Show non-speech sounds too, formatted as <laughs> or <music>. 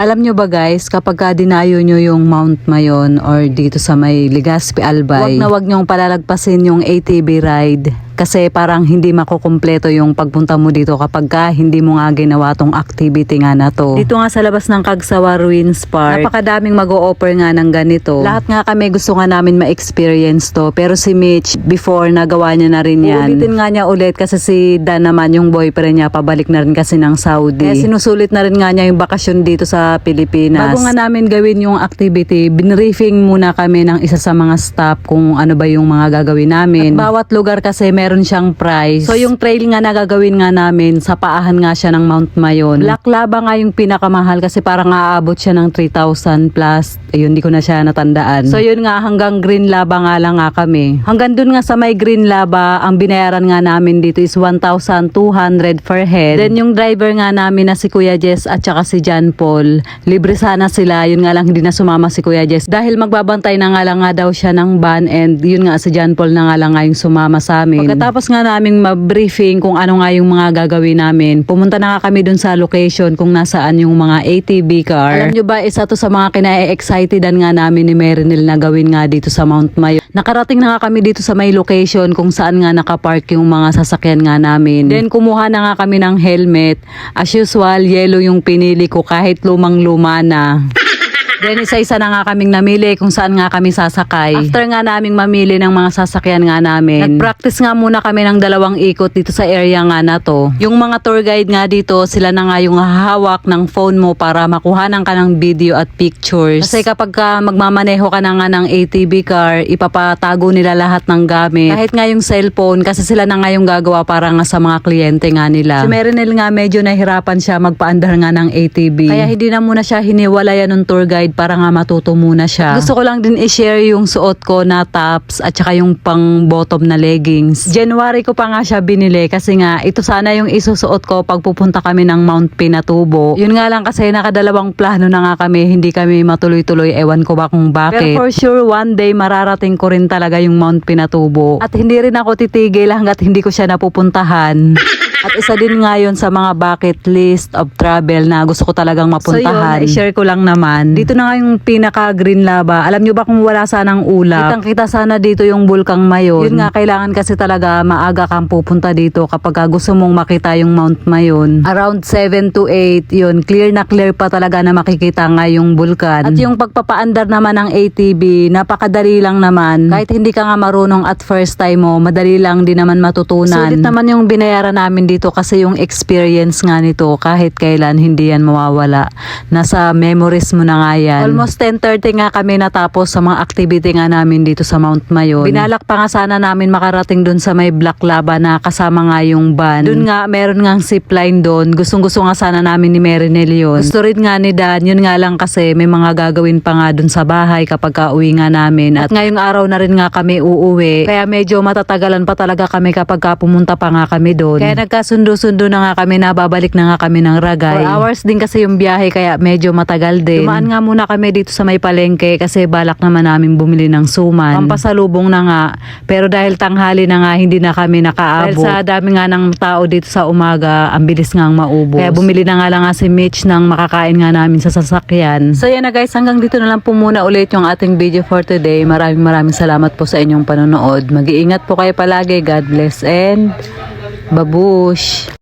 Alam nyo ba guys, kapag ka dinayo nyo yung Mount Mayon or dito sa may Legazpi Albay, wag na wag nyong palalagpasin yung ATV ride kasi parang hindi makukumpleto yung pagpunta mo dito kapag ka hindi mo nga ginawa tong activity nga na to. Dito nga sa labas ng Kagsawa Ruins Park, napakadaming mag-o-offer nga ng ganito. Lahat nga kami gusto nga namin ma-experience to pero si Mitch before nagawa niya na rin yan. Uulitin nga niya ulit kasi si Dan naman yung boyfriend niya pabalik na rin kasi ng Saudi. Kaya sinusulit na rin nga niya yung bakasyon dito sa Pilipinas. Bago nga namin gawin yung activity, binriefing muna kami ng isa sa mga staff kung ano ba yung mga gagawin namin. At bawat lugar kasi meron siyang price. So yung trail nga na gagawin nga namin, sa paahan nga siya ng Mount Mayon. Black Lava nga yung pinakamahal kasi parang aabot siya ng 3,000 plus. Ayun, di ko na siya natandaan. So yun nga, hanggang Green Lava nga lang nga kami. Hanggang dun nga sa may Green Lava, ang binayaran nga namin dito is 1,200 per head. Then yung driver nga namin na si Kuya Jess at saka si John Paul, libre sana sila. Yun nga lang hindi na sumama si Kuya Jess. Dahil magbabantay na nga lang nga daw siya ng van and yun nga si John Paul na nga lang nga yung sumama sa amin. Pagkatapos nga naming ma-briefing kung ano nga yung mga gagawin namin, pumunta na nga kami dun sa location kung nasaan yung mga ATV car. Alam nyo ba, isa to sa mga kina-excitedan nga namin ni Merinil na gawin nga dito sa Mount Mayo. Nakarating na nga kami dito sa may location kung saan nga nakapark yung mga sasakyan nga namin. Then kumuha na nga kami ng helmet. As usual, yellow yung pinili ko kahit lumang-luma na. Then isa-isa na nga kaming namili kung saan nga kami sasakay. After nga naming mamili ng mga sasakyan nga namin, nag-practice nga muna kami ng dalawang ikot dito sa area nga na to. Yung mga tour guide nga dito, sila na nga yung hahawak ng phone mo para makuhanan ka ng video at pictures. Kasi kapag ka magmamaneho ka na nga ng ATV car, ipapatago nila lahat ng gamit. Kahit nga yung cellphone, kasi sila na nga yung gagawa para nga sa mga kliyente nga nila. Si Merinel nga medyo nahirapan siya magpaandar nga ng ATV. Kaya hindi na muna siya hiniwalayan ng tour guide para nga matuto muna siya. Gusto ko lang din i-share yung suot ko na tops at saka yung pang bottom na leggings. January ko pa nga siya binili kasi nga ito sana yung isusuot ko pag pupunta kami ng Mount Pinatubo. Yun nga lang kasi nakadalawang plano na nga kami, hindi kami matuloy-tuloy. Ewan ko ba kung bakit. Pero for sure one day mararating ko rin talaga yung Mount Pinatubo. At hindi rin ako titigil hanggat hindi ko siya napupuntahan. <laughs> At isa din nga yun sa mga bucket list of travel na gusto ko talagang mapuntahan. So yun, i-share ko lang naman. Dito na nga yung pinaka green lava. Alam nyo ba kung wala sanang ulap? Kitang kita sana dito yung bulkang Mayon. Yun nga, kailangan kasi talaga maaga kang pupunta dito kapag ka gusto mong makita yung Mount Mayon. Around 7 to 8, yun, clear na clear pa talaga na makikita nga yung bulkan. At yung pagpapaandar naman ng ATV, napakadali lang naman. Kahit hindi ka nga marunong at first time mo, madali lang din naman matutunan. Sulit naman yung binayaran namin dito kasi yung experience nga nito kahit kailan hindi yan mawawala. Nasa memories mo na nga yan. Almost 10.30 nga kami natapos sa mga activity nga namin dito sa Mount Mayon. Binalak pa nga sana namin makarating dun sa may Black Lava na kasama nga yung van. Dun nga meron nga zipline doon. Gustong gusto nga sana namin ni Merinel yun. Gusto rin nga ni Dan. Yun nga lang kasi may mga gagawin pa nga dun sa bahay kapag kauwi nga namin. At ngayong araw na rin nga kami uuwi. Kaya medyo matatagalan pa talaga kami kapag ka pumunta pa nga kami doon. Kaya nagkasundo-sundo na nga kami na babalik na nga kami ng Ragay. 4 hours din kasi yung biyahe kaya medyo matagal din. Dumaan nga muna kami dito sa may palengke kasi balak naman namin bumili ng suman. Pampasalubong na nga. Pero dahil tanghali na nga hindi na kami nakaabot. Dahil sa dami nga ng tao dito sa umaga, ang bilis nga ang maubos. Kaya bumili na nga lang nga si Mitch ng makakain nga namin sa sasakyan. So yan na guys, hanggang dito na lang po muna ulit yung ating video for today. Maraming maraming salamat po sa inyong panonood. Mag-iingat po kayo palagi. God bless and babush!